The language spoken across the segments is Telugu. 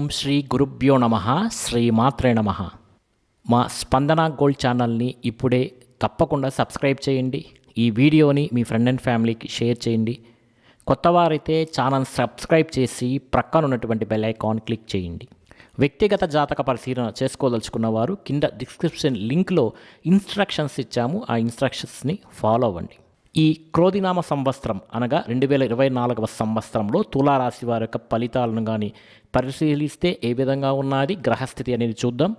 ఓం శ్రీ గురుభ్యో నమ శ్రీమాత్రే నమ. మా స్పందన గోల్డ్ ఛానల్ని ఇప్పుడే తప్పకుండా సబ్స్క్రైబ్ చేయండి. ఈ వీడియోని మీ ఫ్రెండ్ అండ్ ఫ్యామిలీకి షేర్ చేయండి. కొత్త వారైతే ఛానల్ సబ్స్క్రైబ్ చేసి ప్రక్కన ఉన్నటువంటి బెల్ ఐకాన్ క్లిక్ చేయండి. వ్యక్తిగత జాతక పరిశీలన చేసుకోదలుచుకున్న వారు కింద డిస్క్రిప్షన్ లింక్లో ఇన్స్ట్రక్షన్స్ ఇచ్చాము. ఆ ఇన్స్ట్రక్షన్స్ని ఫాలో అవ్వండి. ఈ క్రోధినామ సంవత్సరం అనగా రెండు వేల ఇరవై నాలుగవ సంవత్సరంలో తులారాశి వారి యొక్క ఫలితాలను కానీ పరిశీలిస్తే ఏ విధంగా ఉన్నది? గ్రహస్థితి అనేది చూద్దాం.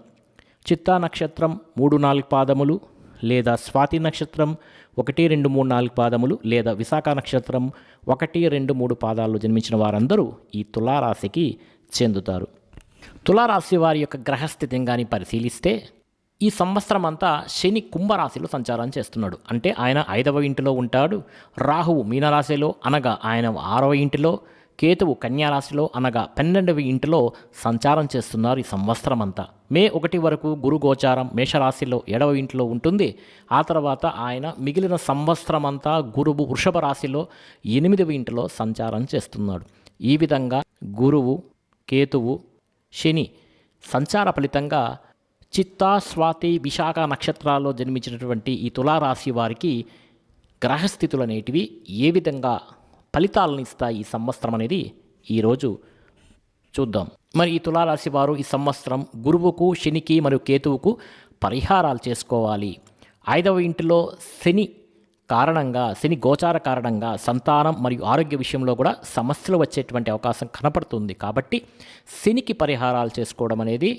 చిత్తా నక్షత్రం మూడు నాలుగు పాదములు లేదా స్వాతి నక్షత్రం ఒకటి రెండు మూడు నాలుగు పాదములు లేదా విశాఖ నక్షత్రం ఒకటి రెండు మూడు పాదాల్లో జన్మించిన వారందరూ ఈ తులారాశికి చెందుతారు. తులారాశి వారి యొక్క గ్రహస్థితిని కానీ పరిశీలిస్తే ఈ సంవత్సరం అంతా శని కుంభరాశిలో సంచారం చేస్తున్నాడు. అంటే ఆయన ఐదవ ఇంటిలో ఉంటాడు. రాహువు మీనరాశిలో అనగా ఆయన ఆరవ ఇంటిలో. కేతువు కన్యారాశిలో అనగా పన్నెండవ ఇంటిలో సంచారం చేస్తున్నారు ఈ సంవత్సరం అంతా మే ఒకటి వరకు గురు గోచారం మేషరాశిలో ఏడవ ఇంటిలో ఉంటుంది. ఆ తర్వాత ఆయన మిగిలిన సంవత్సరం అంతా గురువు వృషభ రాశిలో ఎనిమిదవ ఇంటిలో సంచారం చేస్తున్నాడు. ఈ విధంగా గురువు కేతువు శని సంచార ఫలితంగా చిత్తా స్వాతి విశాఖ నక్షత్రాల్లో జన్మించినటువంటి ఈ తులారాశి వారికి గ్రహస్థితులు అనేటివి ఏ విధంగా ఫలితాలను ఇస్తాయి ఈ సంవత్సరం అనేది ఈరోజు చూద్దాం. మరి ఈ తులారాశి వారు ఈ సంవత్సరం గురువుకు శనికి మరియు కేతువుకు పరిహారాలు చేసుకోవాలి. ఐదవ ఇంటిలో శని కారణంగా శని గోచార కారణంగా సంతానం మరియు ఆరోగ్య విషయంలో కూడా సమస్యలు వచ్చేటువంటి అవకాశం కనపడుతుంది. కాబట్టి శనికి పరిహారాలు చేసుకోవడం అనేది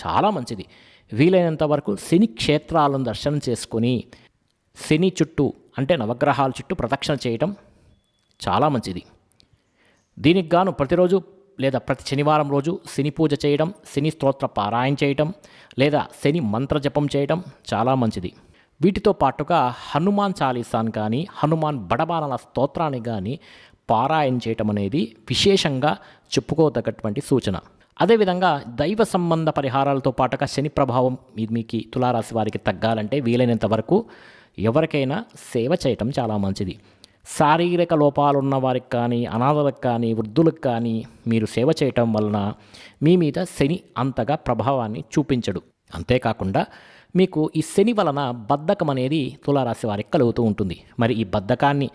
చాలా మంచిది. వీలైనంత వరకు శని క్షేత్రాలను దర్శనం చేసుకొని శని చుట్టూ అంటే నవగ్రహాల చుట్టూ ప్రదక్షిణ చేయటం చాలా మంచిది. దీనికి గాను ప్రతిరోజు లేదా ప్రతి శనివారం రోజు శని పూజ చేయడం శని స్తోత్ర పారాయణ చేయటం లేదా శని మంత్ర జపం చేయడం చాలా మంచిది. వీటితో పాటుగా హనుమాన్ చాలీసాన్ కానీ హనుమాన్ బడబానల స్తోత్రాన్ని కానీ పారాయణ చేయటం అనేది విశేషంగా చెప్పుకోదగ్గటువంటి సూచన. అదేవిధంగా దైవ సంబంధ పరిహారాలతో పాటుగా శని ప్రభావం మీకు తులారాశి వారికి తగ్గాలంటే వీలైనంత వరకు ఎవరికైనా సేవ చేయటం చాలా మంచిది. శారీరక లోపాలు ఉన్న వారికి కానీ అనాథలకు కానీ వృద్ధులకు కానీ మీరు సేవ చేయటం వలన మీ మీద శని అంతగా ప్రభావాన్ని చూపించడు. అంతేకాకుండా మీకు ఈ శని వలన బద్ధకం అనేది తులారాశి వారికి కలుగుతూ ఉంటుంది. మరి ఈ బద్ధకాన్ని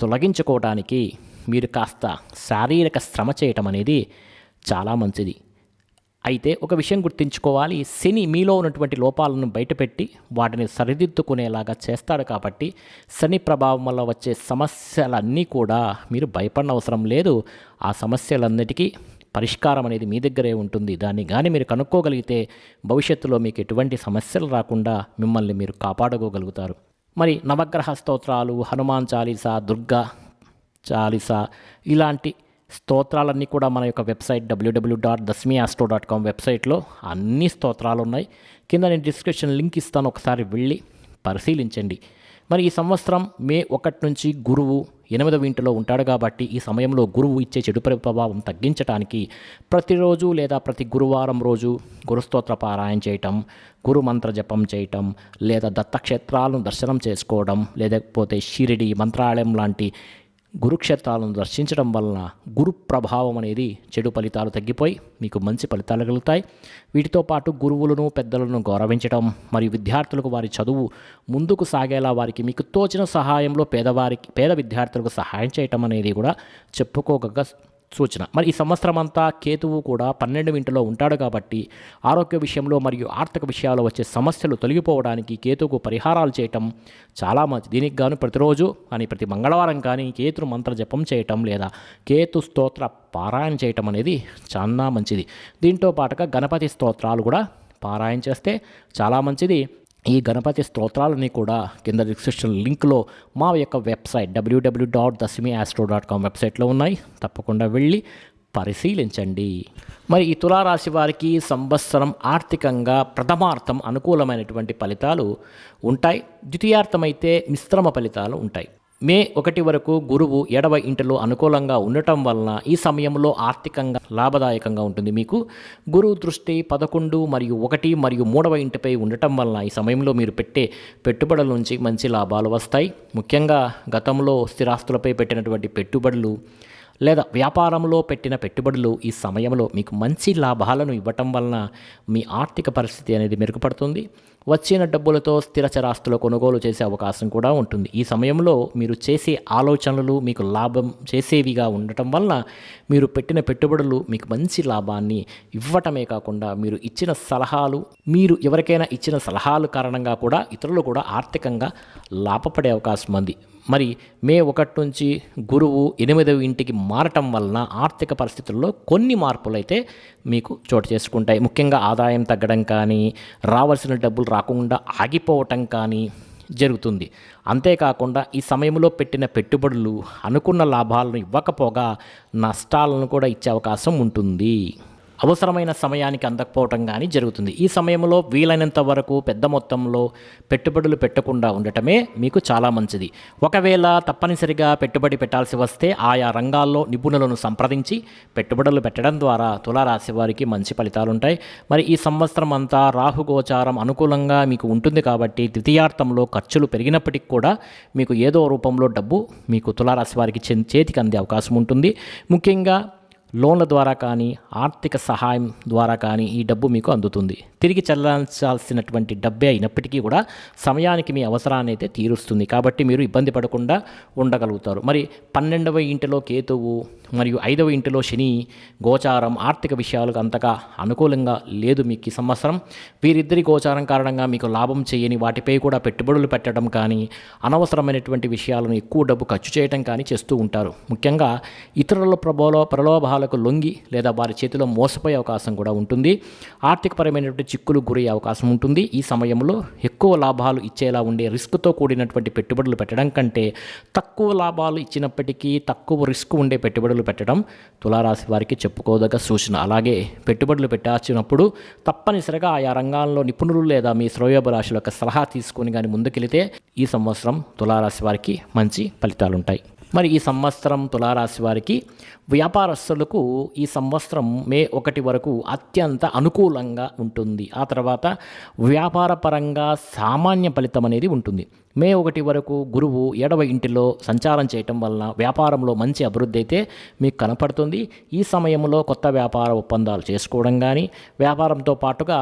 తొలగించుకోవడానికి మీరు కాస్త శారీరక శ్రమ చేయటం అనేది చాలా మంచిది. అయితే ఒక విషయం గుర్తుంచుకోవాలి. శని మీలో ఉన్నటువంటి లోపాలను బయటపెట్టి వాటిని సరిదిద్దుకునేలాగా చేస్తాడు కాబట్టి శని ప్రభావం వల్ల వచ్చే సమస్యలన్నీ కూడా మీరు భయపడిన అవసరం లేదు. ఆ సమస్యలన్నిటికీ పరిష్కారం అనేది మీ దగ్గరే ఉంటుంది. దాన్ని కానీ మీరు కనుక్కోగలిగితే భవిష్యత్తులో మీకు ఎటువంటి సమస్యలు రాకుండా మిమ్మల్ని మీరు కాపాడుకోగలుగుతారు. మరి నవగ్రహ స్తోత్రాలు హనుమాన్ చాలీసా దుర్గా చాలీసా ఇలాంటి స్తోత్రాలన్నీ కూడా మన యొక్క website W W dot Dasami astro dot com వెబ్సైట్లో అన్ని స్తోత్రాలు ఉన్నాయి కింద నేను డిస్క్రిప్షన్ లింక్ ఇస్తాను ఒకసారి వెళ్ళి పరిశీలించండి. మరి ఈ సంవత్సరం మే ఒకటి నుంచి గురువు ఎనిమిదవ ఇంటిలో ఉంటాడు కాబట్టి ఈ సమయంలో గురువు ఇచ్చే చెడు ప్రభావం తగ్గించడానికి ప్రతిరోజు లేదా ప్రతి గురువారం రోజు గురుస్తోత్ర పారాయణ చేయటం గురు మంత్ర జపం చేయటం లేదా దత్తక్షేత్రాలను దర్శనం చేసుకోవడం లేకపోతే షిరిడి మంత్రాలయం లాంటి గురుక్షేత్రాలను దర్శించడం వలన గురు ప్రభావం అనేది చెడు ఫలితాలు తగ్గిపోయి మీకు మంచి ఫలితాలు కలుగుతాయి. వీటితో పాటు గురువులను పెద్దలను గౌరవించడం మరియు విద్యార్థులకు వారి చదువు ముందుకు సాగేలా వారికి మీకు తోచిన సహాయంలో పేదవారికి పేద విద్యార్థులకు సహాయం చేయటం అనేది కూడా చెప్పుకోగ సూచన. మరి ఈ సంవత్సరం అంతా కేతువు కూడా పన్నెండు ఇంటిలో ఉంటాడు కాబట్టి ఆరోగ్య విషయంలో మరియు ఆర్థిక విషయాల్లో వచ్చే సమస్యలు తొలగిపోవడానికి కేతువుకు పరిహారాలు చేయటం చాలా మంచి దీనికి గాను ప్రతిరోజు కానీ ప్రతి మంగళవారం కానీ కేతు మంత్ర జపం చేయటం లేదా కేతు స్తోత్ర పారాయణ చేయటం అనేది చాలా మంచిది. దీంతో పాటుగా గణపతి స్తోత్రాలు కూడా పారాయణ చేస్తే చాలా మంచిది. ఈ గణపతి స్తోత్రాలని కూడా కింద డిస్క్రిప్షన్ లింక్లో మా యొక్క website W W dot Dashami astro dot com వెబ్సైట్లో ఉన్నాయి. తప్పకుండా వెళ్ళి పరిశీలించండి. మరి ఈ తులారాశి వారికి సంవత్సరం ఆర్థికంగా ప్రథమార్థం అనుకూలమైనటువంటి ఫలితాలు ఉంటాయి. ద్వితీయార్థమైతే మిశ్రమ ఫలితాలు ఉంటాయి. మే ఒకటి వరకు గురువు ఎడవ ఇంటిలో అనుకూలంగా ఉండటం వలన ఈ సమయంలో ఆర్థికంగా లాభదాయకంగా ఉంటుంది. మీకు గురువు దృష్టి పదకొండు మరియు ఒకటి మరియు మూడవ ఇంటిపై ఉండటం వలన ఈ సమయంలో మీరు పెట్టే పెట్టుబడుల నుంచి మంచి లాభాలు వస్తాయి. ముఖ్యంగా గతంలో స్థిరాస్తులపై పెట్టినటువంటి పెట్టుబడులు లేదా వ్యాపారంలో పెట్టిన పెట్టుబడులు ఈ సమయంలో మీకు మంచి లాభాలను ఇవ్వటం వలన మీ ఆర్థిక పరిస్థితి అనేది మెరుగుపడుతుంది. వచ్చిన డబ్బులతో స్థిరచరాస్తులు కొనుగోలు చేసే అవకాశం కూడా ఉంటుంది. ఈ సమయంలో మీరు చేసే ఆలోచనలు మీకు లాభం చేసేవిగా ఉండటం వలన మీరు పెట్టిన పెట్టుబడులు మీకు మంచి లాభాన్ని ఇవ్వటమే కాకుండా మీరు ఇచ్చిన సలహాలు మీరు ఎవరికైనా ఇచ్చిన సలహాలు కారణంగా కూడా ఇతరులు కూడా ఆర్థికంగా లాభపడే అవకాశం ఉంది. మరి మే ఒకటి నుంచి గురువు ఎనిమిదవ ఇంటికి మారటం వలన ఆర్థిక పరిస్థితుల్లో కొన్ని మార్పులు అయితే మీకు చోటు చేసుకుంటాయి. ముఖ్యంగా ఆదాయం తగ్గడం కానీ రావాల్సిన డబ్బులు రాకుండా ఆగిపోవటం కానీ జరుగుతుంది. అంతేకాకుండా ఈ సమయంలో పెట్టిన పెట్టుబడులు అనుకున్న లాభాలను ఇవ్వకపోగా నష్టాలను కూడా ఇచ్చే అవకాశం ఉంటుంది. అవసరమైన సమయానికి అందకపోవటం కానీ జరుగుతుంది. ఈ సమయంలో వీలైనంత వరకు పెద్ద మొత్తంలో పెట్టుబడులు పెట్టకుండా ఉండటమే మీకు చాలా మంచిది. ఒకవేళ తప్పనిసరిగా పెట్టుబడి పెట్టాల్సి వస్తే ఆయా రంగాల్లో నిపుణులను సంప్రదించి పెట్టుబడులు పెట్టడం ద్వారా తులారాశి వారికి మంచి ఫలితాలు ఉంటాయి మరి ఈ సంవత్సరం అంతా రాహుగోచారం అనుకూలంగా మీకు ఉంటుంది కాబట్టి ద్వితీయార్థంలో ఖర్చులు పెరిగినప్పటికీ కూడా మీకు ఏదో రూపంలో డబ్బు మీకు తులారాశి వారికి చే- చేతికి అందే అవకాశం ఉంటుంది. ముఖ్యంగా లోన్ల ద్వారా కానీ ఆర్థిక సహాయం ద్వారా కానీ ఈ డబ్బు మీకు అందుతుంది. తిరిగి చెల్లించాల్సినటువంటి డబ్బే అయినప్పటికీ కూడా సమయానికి మీ అవసరాన్ని అయితే తీరుస్తుంది. కాబట్టి మీరు ఇబ్బంది పడకుండా ఉండగలుగుతారు. మరి పన్నెండవ ఇంటిలో కేతువు మరియు ఐదవ ఇంటిలో శని గోచారం ఆర్థిక విషయాలకు అంతగా అనుకూలంగా లేదు మీకు ఈ సంవత్సరం. వీరిద్దరి గోచారం కారణంగా మీకు లాభం చేయని వాటిపై కూడా పెట్టుబడులు పెట్టడం కానీ అనవసరమైనటువంటి విషయాలను ఎక్కువ డబ్బు ఖర్చు చేయడం కానీ చేస్తూ ఉంటారు. ముఖ్యంగా ఇతరుల ప్రభావ ప్రలోభాలకు లొంగి లేదా వారి చేతిలో మోసపోయే అవకాశం కూడా ఉంటుంది. ఆర్థికపరమైనటువంటి చిక్కులు గురయ్యే అవకాశం ఉంటుంది. ఈ సమయంలో ఎక్కువ లాభాలు ఇచ్చేలా ఉండే రిస్క్తో కూడినటువంటి పెట్టుబడులు పెట్టడం కంటే తక్కువ లాభాలు ఇచ్చినప్పటికీ తక్కువ రిస్క్ ఉండే పెట్టుబడులు పెట్టడం తులారాశి వారికి చెప్పుకోదగ్గ సూచన. అలాగే పెట్టుబడులు పెట్టాల్సినప్పుడు తప్పనిసరిగా ఆయా రంగాల్లో నిపుణులు లేదా మీ శ్రేయోభిలాషుల యొక్క సలహా తీసుకొని కానీ ముందుకెళితే ఈ సంవత్సరం తులారాశి వారికి మంచి ఫలితాలు ఉంటాయి మరి ఈ సంవత్సరం తులారాశి వారికి వ్యాపారస్తులకు ఈ సంవత్సరం మే ఒకటి వరకు అత్యంత అనుకూలంగా ఉంటుంది. ఆ తర్వాత వ్యాపార పరంగా సామాన్య ఫలితం అనేది ఉంటుంది. మే ఒకటి వరకు గురువు ఏడవ ఇంటిలో సంచారం చేయటం వలన వ్యాపారంలో మంచి అభివృద్ధి అయితే మీకు కనపడుతుంది. ఈ సమయంలో కొత్త వ్యాపార ఒప్పందాలు చేసుకోవడం కానీ వ్యాపారంతో పాటుగా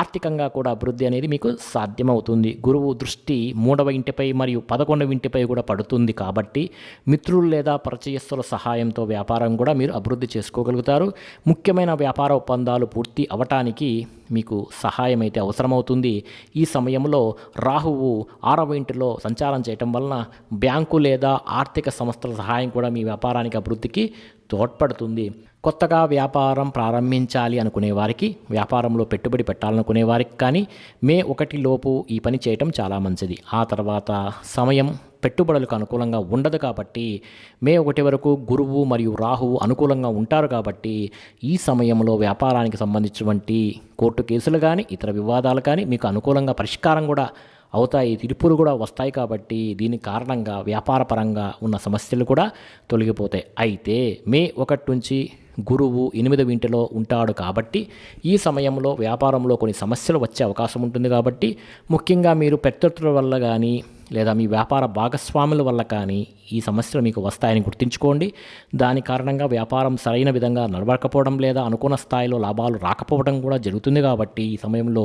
ఆర్థికంగా కూడా అభివృద్ధి అనేది మీకు సాధ్యమవుతుంది. గురువు దృష్టి మూడవ ఇంటిపై మరియు పదకొండవ ఇంటిపై కూడా పడుతుంది కాబట్టి మిత్రులు లేదా పరిచయస్తుల సహాయంతో వ్యాపారం కూడా మీరు అభివృద్ధి చేసుకోగలుగుతారు. ముఖ్యమైన వ్యాపార ఒప్పందాలు పూర్తి అవటానికి మీకు సహాయం అయితే అవసరమవుతుంది. ఈ సమయంలో రాహువు ఆరవ ఇంటి వాటిలో సంచారం చేయటం వలన బ్యాంకు లేదా ఆర్థిక సంస్థల సహాయం కూడా మీ వ్యాపారానికి అభివృద్ధికి తోడ్పడుతుంది. కొత్తగా వ్యాపారం ప్రారంభించాలి అనుకునే వారికి వ్యాపారంలో పెట్టుబడి పెట్టాలనుకునే వారికి కానీ మే ఒకటి లోపు ఈ పని చేయటం చాలా మంచిది. ఆ తర్వాత సమయం పెట్టుబడులకు అనుకూలంగా ఉండదు కాబట్టి మే ఒకటి వరకు గురువు మరియు రాహువు అనుకూలంగా ఉంటారు కాబట్టి ఈ సమయంలో వ్యాపారానికి సంబంధించినటువంటి కోర్టు కేసులు కానీ ఇతర వివాదాలు కానీ మీకు అనుకూలంగా పరిష్కారం కూడా అవుతాయి తీర్పులు కూడా వస్తాయి కాబట్టి దీని కారణంగా వ్యాపారపరంగా ఉన్న సమస్యలు కూడా తొలగిపోతాయి. అయితే మే ఒకటి నుంచి గురువు ఎనిమిదవ ఇంటిలో ఉంటాడు కాబట్టి ఈ సమయంలో వ్యాపారంలో కొన్ని సమస్యలు వచ్చే అవకాశం ఉంటుంది కాబట్టి ముఖ్యంగా మీరు ప్రత్యర్థుల వల్ల కానీ లేదా మీ వ్యాపార భాగస్వాముల వల్ల కానీ ఈ సమస్యలు మీకు వస్తాయని గుర్తుంచుకోండి. దాని కారణంగా వ్యాపారం సరైన విధంగా నడవకపోవడం లేదా అనుకున్న స్థాయిలో లాభాలు రాకపోవడం కూడా జరుగుతుంది కాబట్టి ఈ సమయంలో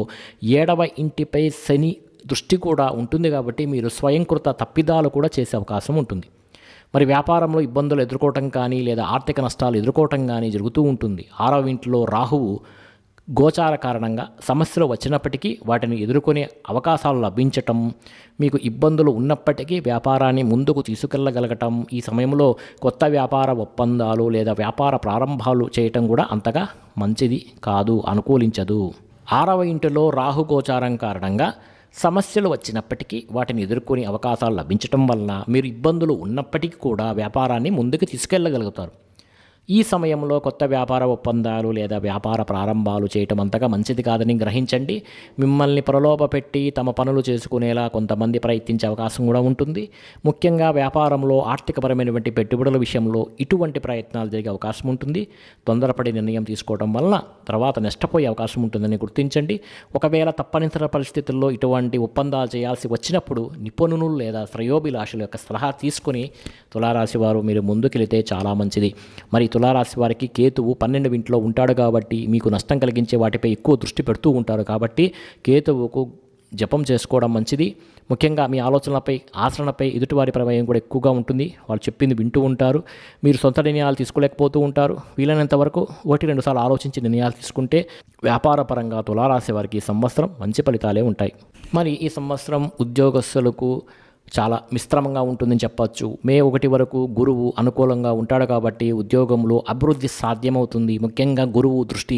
ఏడవ ఇంటిపై శని దృష్టి కూడా ఉంటుంది కాబట్టి మీరు స్వయంకృత తప్పిదాలు కూడా చేసే అవకాశం ఉంటుంది. మరి వ్యాపారంలో ఇబ్బందులు ఎదుర్కోవటం కానీ లేదా ఆర్థిక నష్టాలు ఎదుర్కోవటం కానీ జరుగుతూ ఉంటుంది. ఆరవ ఇంట్లో రాహువు గోచార కారణంగా సమస్యలు వచ్చినప్పటికీ వాటిని ఎదుర్కొనే అవకాశాలు లభించటం మీకు ఇబ్బందులు ఉన్నప్పటికీ వ్యాపారాన్ని ముందుకు తీసుకెళ్ళగలగటం ఈ సమయంలో కొత్త వ్యాపార ఒప్పందాలు లేదా వ్యాపార ప్రారంభాలు చేయటం కూడా అంతగా మంచిది కాదు అనుకూలించదు. ఆరవ ఇంటిలో రాహు గోచారం కారణంగా సమస్యలు వచ్చినప్పటికీ వాటిని ఎదుర్కొనే అవకాశాలు లభించటం వలన మీరు ఇబ్బందులు ఉన్నప్పటికీ కూడా వ్యాపారాన్ని ముందుకు తీసుకెళ్ళగలుగుతారు. ఈ సమయంలో కొత్త వ్యాపార ఒప్పందాలు లేదా వ్యాపార ప్రారంభాలు చేయటం అంతగా మంచిది కాదని గ్రహించండి. మిమ్మల్ని ప్రలోభ పెట్టి తమ పనులు చేసుకునేలా కొంతమంది ప్రయత్నించే అవకాశం కూడా ఉంటుంది. ముఖ్యంగా వ్యాపారంలో ఆర్థికపరమైనటువంటి పెట్టుబడుల విషయంలో ఇటువంటి ప్రయత్నాలు జరిగే అవకాశం ఉంటుంది. తొందరపడి నిర్ణయం తీసుకోవడం వలన తర్వాత నష్టపోయే అవకాశం ఉంటుందని గుర్తించండి. ఒకవేళ తప్పనిసరి పరిస్థితుల్లో ఇటువంటి ఒప్పందాలు చేయాల్సి వచ్చినప్పుడు నిపుణులు లేదా శ్రేయోభిలాషుల యొక్క సలహా తీసుకుని తులారాశి వారు మీరు ముందుకెళితే చాలా మంచిది. మరి తులారాశి వారికి కేతువు పన్నెండు ఇంట్లో ఉంటాడు కాబట్టి మీకు నష్టం కలిగించే వాటిపై ఎక్కువ దృష్టి పెడుతూ ఉంటారు కాబట్టి కేతువుకు జపం చేసుకోవడం మంచిది. ముఖ్యంగా మీ ఆలోచనలపై ఆచరణపై ఎదుటివారి ప్రమేయం కూడా ఎక్కువగా ఉంటుంది. వాళ్ళు చెప్పింది వింటూ ఉంటారు. మీరు సొంత నిర్ణయాలు తీసుకోలేకపోతూ ఉంటారు. వీలైనంత వరకు ఒకటి రెండు సార్లు ఆలోచించి నిర్ణయాలు తీసుకుంటే వ్యాపారపరంగా తులారాశి వారికి ఈ సంవత్సరం మంచి ఫలితాలే ఉంటాయి. మరి ఈ సంవత్సరం ఉద్యోగస్తులకు చాలా మిశ్రమంగా ఉంటుందని చెప్పచ్చు. మే ఒకటి వరకు గురువు అనుకూలంగా ఉంటాడు కాబట్టి ఉద్యోగంలో అభివృద్ధి సాధ్యమవుతుంది. ముఖ్యంగా గురువు దృష్టి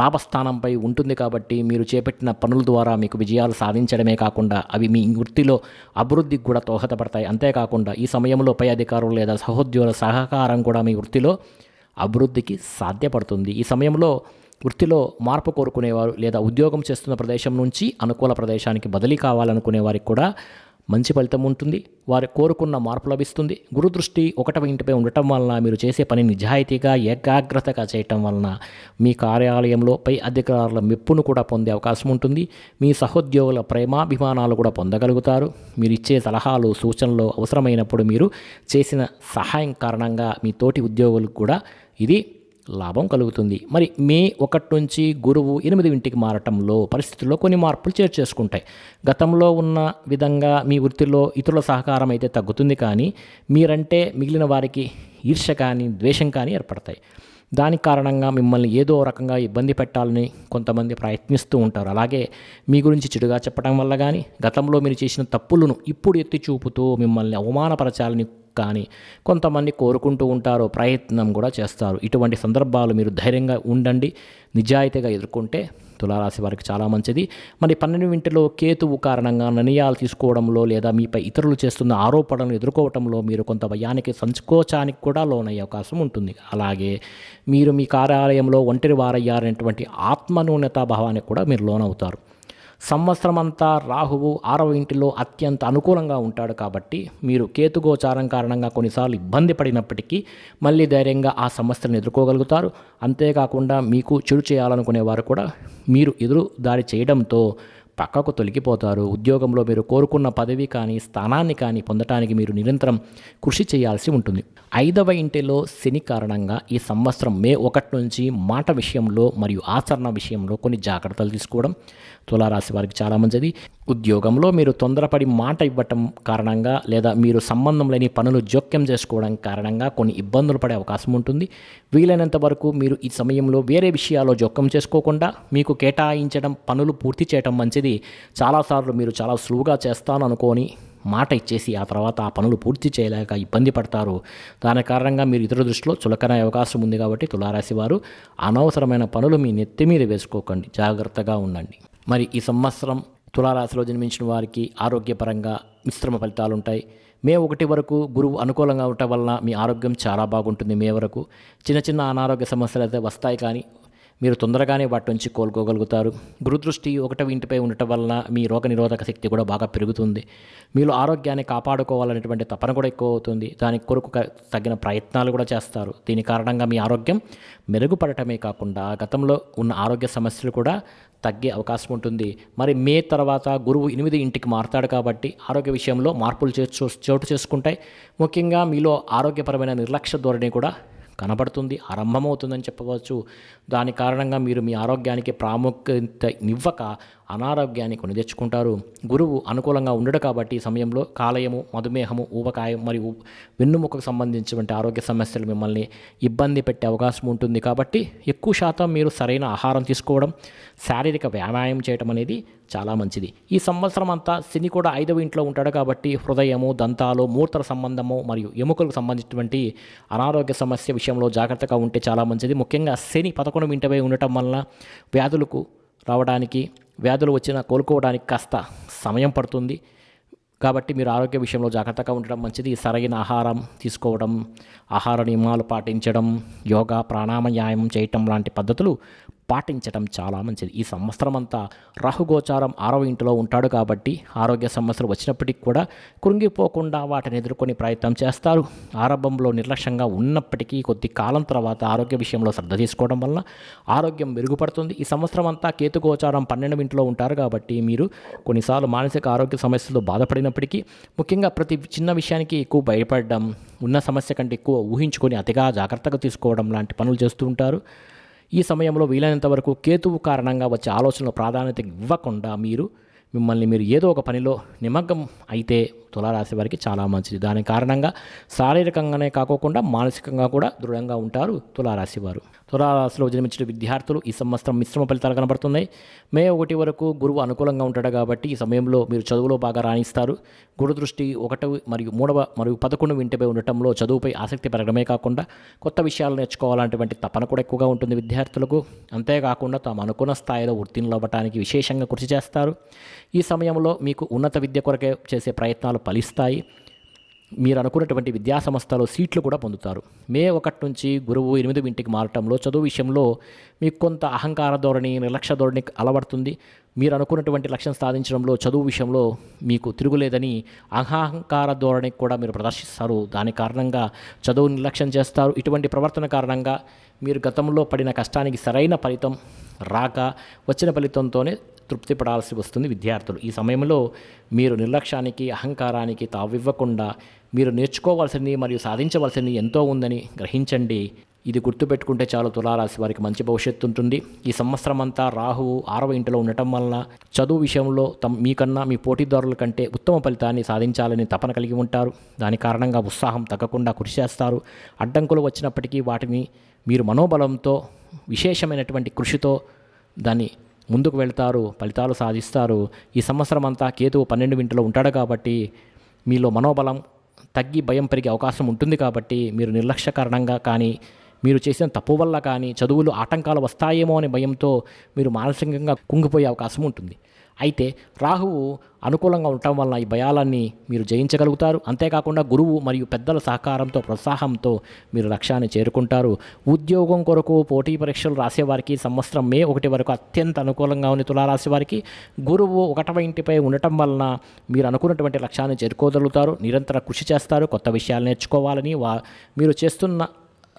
లాభస్థానంపై ఉంటుంది కాబట్టి మీరు చేపట్టిన పనుల ద్వారా మీకు విజయాలు సాధించడమే కాకుండా అవి మీ వృత్తిలో అభివృద్ధికి కూడా దోహదపడతాయి. అంతేకాకుండా ఈ సమయంలో పై అధికారులు లేదా సహోద్యోగుల సహకారం కూడా మీ వృత్తిలో అభివృద్ధికి సాధ్యపడుతుంది. ఈ సమయంలో వృత్తిలో మార్పు కోరుకునేవారు లేదా ఉద్యోగం చేస్తున్న ప్రదేశం నుంచి అనుకూల ప్రదేశానికి బదిలీ కావాలనుకునే వారికి కూడా మంచి ఫలితం ఉంటుంది. వారు కోరుకున్న మార్పు లభిస్తుంది. గురుదృష్టి ఒకటవ ఇంటిపై ఉండటం వలన మీరు చేసే పని నిజాయితీగా ఏకాగ్రతగా చేయటం వలన మీ కార్యాలయంలో పై అధికారుల మెప్పును కూడా పొందే అవకాశం ఉంటుంది. మీ సహోద్యోగుల ప్రేమాభిమానాలు కూడా పొందగలుగుతారు. మీరు ఇచ్చే సలహాలు సూచనలు అవసరమైనప్పుడు మీరు చేసిన సహాయం కారణంగా మీ తోటి ఉద్యోగులకు కూడా ఇది లాభం కలుగుతుంది. మరి మే ఒకటి నుంచి గురువు ఎనిమిది ఇంటికి మారటంలో పరిస్థితుల్లో కొన్ని మార్పులు చేర్చేసుకుంటాయి గతంలో ఉన్న విధంగా మీ వృత్తిలో ఇతరుల సహకారం అయితే తగ్గుతుంది కానీ మీరంటే మిగిలిన వారికి ఈర్ష కానీ ద్వేషం కానీ ఏర్పడతాయి. దానికి కారణంగా మిమ్మల్ని ఏదో రకంగా ఇబ్బంది పెట్టాలని కొంతమంది ప్రయత్నిస్తూ ఉంటారు. అలాగే మీ గురించి చెడుగా చెప్పడం వల్ల కానీ గతంలో మీరు చేసిన తప్పులను ఇప్పుడు ఎత్తి చూపుతూ మిమ్మల్ని అవమానపరచాలని కానీ కొంతమంది కోరుకుంటూ ఉంటారో ప్రయత్నం కూడా చేస్తారు. ఇటువంటి సందర్భాలు మీరు ధైర్యంగా ఉండండి. నిజాయితీగా ఎదుర్కొంటే తులారాశి వారికి చాలా మంచిది. మరి పన్నెండు కేతువు కారణంగా నిర్ణయాలు తీసుకోవడంలో లేదా మీపై ఇతరులు చేస్తున్న ఆరోపణలను ఎదుర్కోవడంలో మీరు కొంత భయానికి సంకోచానికి కూడా లోనయ్యే అవకాశం ఉంటుంది. అలాగే మీరు మీ కార్యాలయంలో ఒంటరి వారయ్యారనేటువంటి ఆత్మన్యూనతా భావానికి కూడా మీరు లోనవుతారు. సంవత్సరం అంతా రాహువు ఆరవ ఇంటిలో అత్యంత అనుకూలంగా ఉంటాడు కాబట్టి మీరు కేతుగోచారం కారణంగా కొన్నిసార్లు ఇబ్బంది పడినప్పటికీ మళ్ళీ ధైర్యంగా ఆ సమస్యలను ఎదుర్కోగలుగుతారు. అంతేకాకుండా మీకు చెడు చేయాలనుకునే వారు కూడా మీరు ఎదురు దాడి చేయడంతో పక్కకు తొలగిపోతారు. ఉద్యోగంలో మీరు కోరుకున్న పదవి కానీ స్థానాన్ని కానీ పొందటానికి మీరు నిరంతరం కృషి చేయాల్సి ఉంటుంది. ఐదవ ఇంటిలో శని కారణంగా ఈ సంవత్సరం మే ఒకటి నుంచి మాట విషయంలో మరియు ఆచరణ విషయంలో కొన్ని జాగ్రత్తలు తీసుకోవడం తులారాశి వారికి చాలా మంచిది. ఉద్యోగంలో మీరు తొందరపడి మాట ఇవ్వటం కారణంగా లేదా మీరు సంబంధం లేని పనులు జోక్యం చేసుకోవడం కారణంగా కొన్ని ఇబ్బందులు పడే అవకాశం ఉంటుంది. వీలైనంత వరకు మీరు ఈ సమయంలో వేరే విషయాల్లో జోక్యం చేసుకోకుండా మీకు కేటాయించడం పనులు పూర్తి చేయడం మంచిది. చాలాసార్లు మీరు చాలా సులువుగా చేస్తాను అనుకొని మాట ఇచ్చేసి ఆ తర్వాత ఆ పనులు పూర్తి చేయలేక ఇబ్బంది పడతారు. దాని కారణంగా మీరు ఇతర దృష్టిలో చులకన అవకాశం ఉంది కాబట్టి తులారాశి వారు అనవసరమైన పనులు మీ నెత్తి మీద వేసుకోకండి. జాగ్రత్తగా ఉండండి. మరి ఈ సంవత్సరం తులారాశిలో జన్మించిన వారికి ఆరోగ్యపరంగా మిశ్రమ ఫలితాలు ఉంటాయి మే ఒకటి వరకు గురువు అనుకూలంగా ఉండటం వలన మీ ఆరోగ్యం చాలా బాగుంటుంది మే వరకు. చిన్న చిన్న అనారోగ్య సమస్యలు అయితే వస్తాయి కానీ మీరు తొందరగానే వాటి నుంచి కోలుకోగలుగుతారు. గురుదృష్టి ఒకటవ ఇంటిపై ఉండటం వలన మీ రోగ నిరోధక శక్తి కూడా బాగా పెరుగుతుంది. మీలో ఆరోగ్యాన్ని కాపాడుకోవాలనేటువంటి తపన కూడా ఎక్కువ అవుతుంది. దాని కొరకు తగిన ప్రయత్నాలు కూడా చేస్తారు. దీని కారణంగా మీ ఆరోగ్యం మెరుగుపడటమే కాకుండా గతంలో ఉన్న ఆరోగ్య సమస్యలు కూడా తగ్గే అవకాశం ఉంటుంది. మరి మే తర్వాత గురువు ఎనిమిది ఇంటికి మారుతాడు కాబట్టి ఆరోగ్య విషయంలో మార్పులు చేర్చు చోటు చేసుకుంటాయి. ముఖ్యంగా మీలో ఆరోగ్యపరమైన నిర్లక్ష్య ధోరణి కూడా కనబడుతుంది. ఆరంభమవుతుందని చెప్పవచ్చు. దాని కారణంగా మీరు మీ ఆరోగ్యానికి ప్రాముఖ్యత ఇవ్వక అనారోగ్యాన్ని కొని తెచ్చుకుంటారు గురువు అనుకూలంగా ఉండడు కాబట్టి సమయంలో కాలయము మధుమేహము ఊబకాయం మరియు వెన్నుముకకు సంబంధించినటువంటి ఆరోగ్య సమస్యలు మిమ్మల్ని ఇబ్బంది పెట్టే అవకాశం ఉంటుంది. కాబట్టి ఎక్కువ శాతం మీరు సరైన ఆహారం తీసుకోవడం శారీరక వ్యాయామం చేయడం అనేది చాలా మంచిది. ఈ సంవత్సరం అంతా శని కూడా ఐదవ ఇంట్లో ఉంటాడు కాబట్టి హృదయము దంతాలు మూత్ర సంబంధము మరియు ఎముకలకు సంబంధించినటువంటి అనారోగ్య సమస్య విషయంలో జాగ్రత్తగా ఉంటే చాలా మంచిది. ముఖ్యంగా శని పదకొండు ఇంటిపై ఉండటం వలన వ్యాధులకు రావడానికి వ్యాధులు వచ్చిన కోలుకోవడానికి కాస్త సమయం పడుతుంది. కాబట్టి మీరు ఆరోగ్య విషయంలో జాగ్రత్తగా ఉండడం మంచిది. సరైన ఆహారం తీసుకోవడం ఆహార నియమాలు పాటించడం యోగా ప్రాణాయామం చేయటం లాంటి పద్ధతులు పాటించడం చాలా మంచిది. ఈ సంవత్సరం అంతా రాహుగోచారం ఆరవ ఇంటిలో ఉంటాడు కాబట్టి ఆరోగ్య సమస్యలు వచ్చినప్పటికీ కూడా కృంగిపోకుండా వాటిని ఎదుర్కొని ప్రయత్నం చేస్తారు. ఆరంభంలో నిర్లక్ష్యంగా ఉన్నప్పటికీ కొద్ది కాలం తర్వాత ఆరోగ్య విషయంలో శ్రద్ధ తీసుకోవడం వల్ల ఆరోగ్యం మెరుగుపడుతుంది. ఈ సంవత్సరం అంతా కేతుగోచారం పన్నెండు ఇంట్లో ఉంటారు కాబట్టి మీరు కొన్నిసార్లు మానసిక ఆరోగ్య సమస్యలు బాధపడినప్పటికీ ముఖ్యంగా ప్రతి చిన్న విషయానికి ఎక్కువ భయపడడం ఉన్న సమస్య కంటే ఎక్కువ ఊహించుకొని అతిగా జాగ్రత్తగా తీసుకోవడం లాంటి పనులు చేస్తూ ఉంటారు. ఈ సమయంలో వీలైనంత వరకు కేతువు కారణంగా వచ్చే ఆలోచనలు ప్రాధాన్యత ఇవ్వకుండా మీరు మిమ్మల్ని మీరు ఏదో ఒక పనిలో నిమగ్నం అయితే తులారాశి వారికి చాలా మంచిది. దాని కారణంగా శారీరకంగానే కాకోకుండా మానసికంగా కూడా దృఢంగా ఉంటారు తులారాశి వారు. తులారాశిలో జన్మించిన విద్యార్థులు ఈ సంవత్సరం మిశ్రమ ఫలితాలు కనబడుతున్నాయి. మే ఒకటి వరకు గురువు అనుకూలంగా ఉంటాడు కాబట్టి ఈ సమయంలో మీరు చదువులో బాగా రాణిస్తారు. గురు దృష్టి ఒకటి మరియు మూడవ మరియు పదకొండు ఇంటిపై ఉండటంలో చదువుపై ఆసక్తి పెరగడమే కాకుండా కొత్త విషయాలు నేర్చుకోవాలంటే తపన కూడా ఎక్కువగా ఉంటుంది విద్యార్థులకు. అంతేకాకుండా తాము అనుకున్న స్థాయిలో ఉత్తీర్ణులు అవ్వడానికి విశేషంగా కృషి చేస్తారు. ఈ సమయంలో మీకు ఉన్నత విద్య కొరకే చేసే ప్రయత్నాలు ఫలిస్తాయి. మీరు అనుకున్నటువంటి విద్యా సంస్థలో సీట్లు కూడా పొందుతారు. మే ఒకటి నుంచి గురువు ఎనిమిది ఇంటికి మారటంలో చదువు విషయంలో మీకు కొంత అహంకార ధోరణి నిర్లక్ష్య ధోరణి అలవడుతుంది. మీరు అనుకున్నటువంటి లక్ష్యం సాధించడంలో చదువు విషయంలో మీకు తిరుగులేదని అహంకార ధోరణి కూడా మీరు ప్రదర్శిస్తారు. దాని కారణంగా చదువు నిర్లక్ష్యం చేస్తారు. ఇటువంటి ప్రవర్తన కారణంగా మీరు గతంలో పడిన కష్టానికి సరైన ఫలితం రాక వచ్చిన ఫలితంతోనే తృప్తి పడాల్సి వస్తుంది విద్యార్థులు. ఈ సమయంలో మీరు నిర్లక్ష్యానికి అహంకారానికి తావివ్వకుండా మీరు నేర్చుకోవాల్సింది మరియు సాధించవలసింది ఎంతో ఉందని గ్రహించండి. ఇది గుర్తుపెట్టుకుంటే చాలు తులారాశి వారికి మంచి భవిష్యత్తు ఉంటుంది. ఈ సంవత్సరం అంతా రాహువు ఆరవ ఇంటిలో ఉండటం వలన చదువు విషయంలో తమ మీకన్నా మీ పోటీదారుల కంటే ఉత్తమ ఫలితాన్ని సాధించాలని తపన కలిగి ఉంటారు. దాని కారణంగా ఉత్సాహం తగ్గకుండా కృషి చేస్తారు. అడ్డంకులు వచ్చినప్పటికీ వాటిని మీరు మనోబలంతో విశేషమైనటువంటి కృషితో దాన్ని ముందుకు వెళ్తారు ఫలితాలు సాధిస్తారు. ఈ సంవత్సరం అంతా కేతువు పన్నెండు ఇంటిలో ఉంటాడు కాబట్టి మీలో మనోబలం తగ్గి భయం పెరిగే అవకాశం ఉంటుంది కాబట్టి మీరు నిర్లక్ష్య కారణంగా కానీ మీరు చేసిన తప్పు వల్ల కానీ చదువులు ఆటంకాలు వస్తాయేమో అనే భయంతో మీరు మానసికంగా కుంగిపోయే అవకాశం ఉంటుంది. అయితే రాహువు అనుకూలంగా ఉండటం వలన ఈ భయాలన్నీ మీరు జయించగలుగుతారు. అంతేకాకుండా గురువు మరియు పెద్దల సహకారంతో ప్రోత్సాహంతో మీరు లక్ష్యాన్ని చేరుకుంటారు. ఉద్యోగం కొరకు పోటీ పరీక్షలు రాసేవారికి సంవత్సరం మే ఒకటి వరకు అత్యంత అనుకూలంగా ఉంది తులారాశి వారికి గురువు ఒకటవ ఇంటిపై ఉండటం వలన మీరు అనుకున్నటువంటి లక్ష్యాన్ని చేరుకోగలుగుతారు. నిరంతర కృషి చేస్తారు. కొత్త విషయాలు నేర్చుకోవాలని వా మీరు చేస్తున్న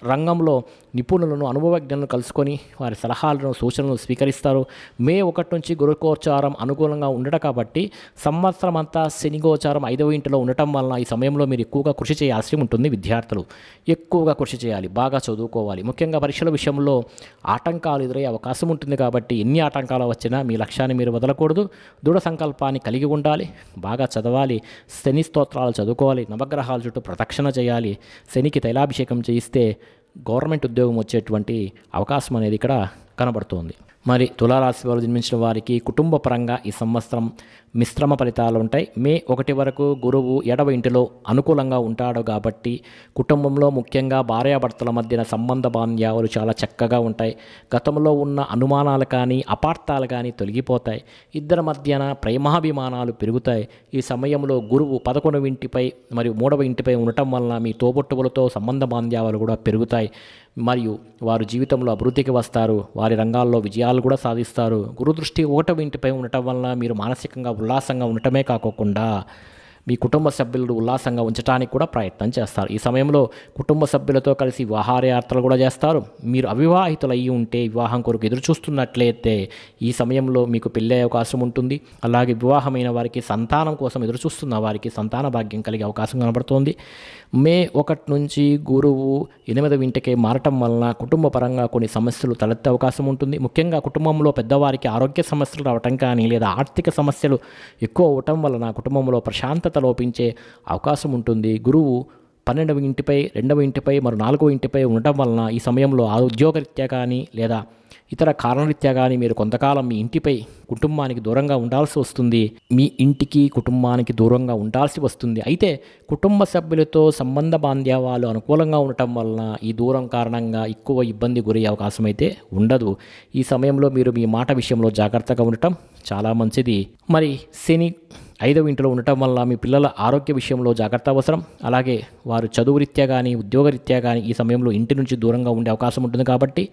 రంగంలో నిపుణులను అనుభవజ్ఞులను కలుసుకొని వారి సలహాలను సూచనలు స్వీకరిస్తారు. మే ఒకటి నుంచి గురుకోచారం అనుకూలంగా ఉండట కాబట్టి సంవత్సరం అంతా శని గోచారం ఐదవ ఇంటిలో ఉండటం వలన ఈ సమయంలో మీరు ఎక్కువగా కృషి చేయాల్సి ఉంటుంది విద్యార్థులు. ఎక్కువగా కృషి చేయాలి బాగా చదువుకోవాలి. ముఖ్యంగా పరీక్షల విషయంలో ఆటంకాలు ఎదురయ్యే అవకాశం ఉంటుంది కాబట్టి ఎన్ని ఆటంకాలు వచ్చినా మీ లక్ష్యాన్ని మీరు వదలకూడదు. దృఢ సంకల్పాన్ని కలిగి ఉండాలి బాగా చదవాలి శని స్తోత్రాలు చదువుకోవాలి నవగ్రహాల చుట్టూ ప్రదక్షిణ చేయాలి శనికి తైలాభిషేకం చేయిస్తే గవర్నమెంట్ ఉద్యోగం వచ్చేటువంటి అవకాశం అనేది ఇక్కడ కనబడుతోంది. మరి తులారాశి వారు జన్మించిన వారికి కుటుంబ పరంగా ఈ సంవత్సరం మిశ్రమ ఫలితాలు ఉంటాయి. మే ఒకటి వరకు గురువు ఎడవ ఇంటిలో అనుకూలంగా ఉంటాడు కాబట్టి కుటుంబంలో ముఖ్యంగా భార్యాభర్తల మధ్యన సంబంధ బాంధ్యాలు చాలా చక్కగా ఉంటాయి. గతంలో ఉన్న అనుమానాలు కానీ అపార్థాలు కానీ తొలగిపోతాయి. ఇద్దరి మధ్యన ప్రేమాభిమానాలు పెరుగుతాయి. ఈ సమయంలో గురువు పదకొండవ ఇంటిపై మరియు మూడవ ఇంటిపై ఉండటం వలన మీ తోబొట్టువులతో సంబంధ బాంధ్యాలు కూడా పెరుగుతాయి. మరియు వారు జీవితంలో అభివృద్ధికి వస్తారు. వారి రంగాల్లో విజయాలు కూడా సాధిస్తారు. గురుదృష్టి ఒకటవ ఇంటిపై ఉండటం వలన మీరు మానసికంగా ఉల్లాసంగా ఉండటమే కాకోకుండా మీ కుటుంబ సభ్యులు ఉల్లాసంగా ఉంచడానికి కూడా ప్రయత్నం చేస్తారు. ఈ సమయంలో కుటుంబ సభ్యులతో కలిసి వివాహయాత్రలు కూడా చేస్తారు. మీరు అవివాహితులు అయ్యి ఉంటే వివాహం కొరకు ఎదురు చూస్తున్నట్లయితే ఈ సమయంలో మీకు పెళ్ళే అవకాశం ఉంటుంది. అలాగే వివాహమైన వారికి సంతానం కోసం ఎదురు చూస్తున్న వారికి సంతాన భాగ్యం కలిగే అవకాశం కనబడుతోంది. మే ఒకటి నుంచి గురువు ఎనిమిదవ ఇంటికి మారటం వలన కుటుంబ పరంగా కొన్ని సమస్యలు తలెత్తే అవకాశం ఉంటుంది. ముఖ్యంగా కుటుంబంలో పెద్దవారికి ఆరోగ్య సమస్యలు రావటం కానీ లేదా ఆర్థిక సమస్యలు ఎక్కువ అవటం వలన కుటుంబంలో ప్రశాంతత లోపించే అవకాశం ఉంటుంది. గురువు పన్నెండవ ఇంటిపై రెండవ ఇంటిపై మరో నాలుగవ ఇంటిపై ఉండటం వలన ఈ సమయంలో ఆ ఉద్యోగరీత్యా కానీ లేదా ఇతర కారణరీత్యా కానీ మీరు కొంతకాలం మీ ఇంటిపై కుటుంబానికి దూరంగా ఉండాల్సి వస్తుంది. మీ ఇంటికి కుటుంబానికి దూరంగా ఉండాల్సి వస్తుంది. అయితే కుటుంబ సభ్యులతో సంబంధ బాంధ్యవాలు అనుకూలంగా ఉండటం వలన ఈ దూరం కారణంగా ఎక్కువ ఇబ్బంది గురయ్యే అవకాశం అయితే ఉండదు. ఈ సమయంలో మీరు మీ మాట విషయంలో జాగ్రత్తగా ఉండటం చాలా మంచిది. మరి శని ఐదవ ఇంటిలో ఉండటం వల్ల మీ పిల్లల ఆరోగ్య విషయంలో జాగ్రత్త అవసరం. అలాగే వారు చదువు రీత్యా కానీ ఉద్యోగరీత్యా కానీ ఈ సమయంలో ఇంటి నుంచి దూరంగా ఉండే అవకాశం ఉంటుంది కాబట్టి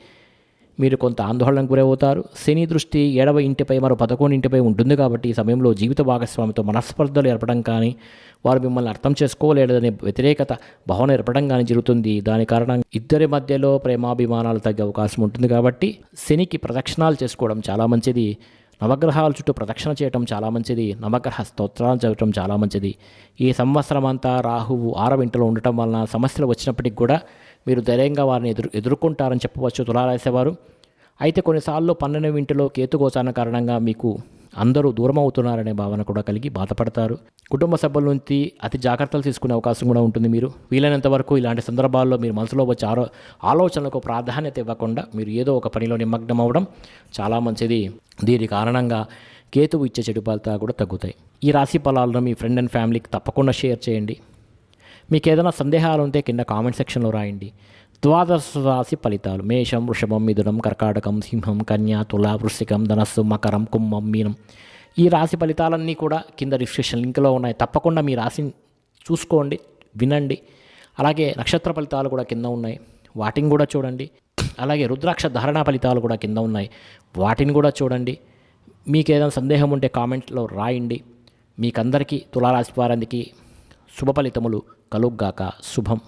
మీరు కొంత ఆందోళనకు గురవుతారు. శని దృష్టి ఏడవ ఇంటిపై మరో పదకొండు ఇంటిపై ఉంటుంది కాబట్టి ఈ సమయంలో జీవిత భాగస్వామితో మనస్పర్ధలు ఏర్పడడం కానీ వారు మిమ్మల్ని అర్థం చేసుకోలేదనే వ్యతిరేకత భావన ఏర్పడడం కానీ జరుగుతుంది. దాని కారణంగా ఇద్దరి మధ్యలో ప్రేమాభిమానాలు తగ్గే అవకాశం ఉంటుంది కాబట్టి శనికి ప్రదక్షిణాలు చేసుకోవడం చాలా మంచిది. నవగ్రహాల చుట్టూ ప్రదక్షిణ చేయటం చాలా మంచిది. నవగ్రహ స్తోత్రాలు చదవటం చాలా మంచిది. ఈ సంవత్సరం అంతా రాహువు ఆరవింటలో ఉండటం వలన సమస్యలు వచ్చినప్పటికి కూడా మీరు ధైర్యంగా వారిని ఎదురు ఎదుర్కొంటారని చెప్పవచ్చు తులారాసేవారు అయితే కొన్నిసార్లు పన్నెండు ఇంటిలో కేతుగోచారణ కారణంగా మీకు అందరూ దూరం అవుతున్నారనే భావన కూడా కలిగి బాధపడతారు. కుటుంబ సభ్యుల నుంచి అతి జాగ్రత్తలు తీసుకునే అవకాశం కూడా ఉంటుంది మీరు. వీలైనంత వరకు ఇలాంటి సందర్భాల్లో మీరు మనసులో వచ్చే ఆరో ఆలోచనలకు ప్రాధాన్యత ఇవ్వకుండా మీరు ఏదో ఒక పనిలో నిమగ్నం అవ్వడం చాలా మంచిది. దీని కారణంగా కేతువు ఇచ్చే చెడు ఫలితాలు కూడా తగ్గుతాయి. ఈ రాశి ఫలాలను మీ ఫ్రెండ్ అండ్ ఫ్యామిలీకి తప్పకుండా షేర్ చేయండి. మీకు ఏదైనా సందేహాలు ఉంటే కింద కామెంట్ సెక్షన్లో రాయండి. ద్వాదశ రాశి ఫలితాలు మేషం వృషభం మిథునం కర్కాటకం సింహం కన్య తుల వృశ్చికం ధనస్సు మకరం కుంభం మీనం. ఈ రాశి ఫలితాలన్నీ కూడా కింద డిస్క్రిప్షన్ లింక్లో ఉన్నాయి. తప్పకుండా మీ రాశిని చూసుకోండి వినండి. అలాగే నక్షత్ర ఫలితాలు కూడా కింద ఉన్నాయి. వాటిని కూడా చూడండి. అలాగే రుద్రాక్ష ధారణ ఫలితాలు కూడా కింద ఉన్నాయి. వాటిని కూడా చూడండి. మీకు ఏదైనా సందేహం ఉంటే కామెంట్లో రాయండి. మీకందరికీ తులారాశి వారందికి శుభ ఫలితములు. కలుగ్గాక. శుభం.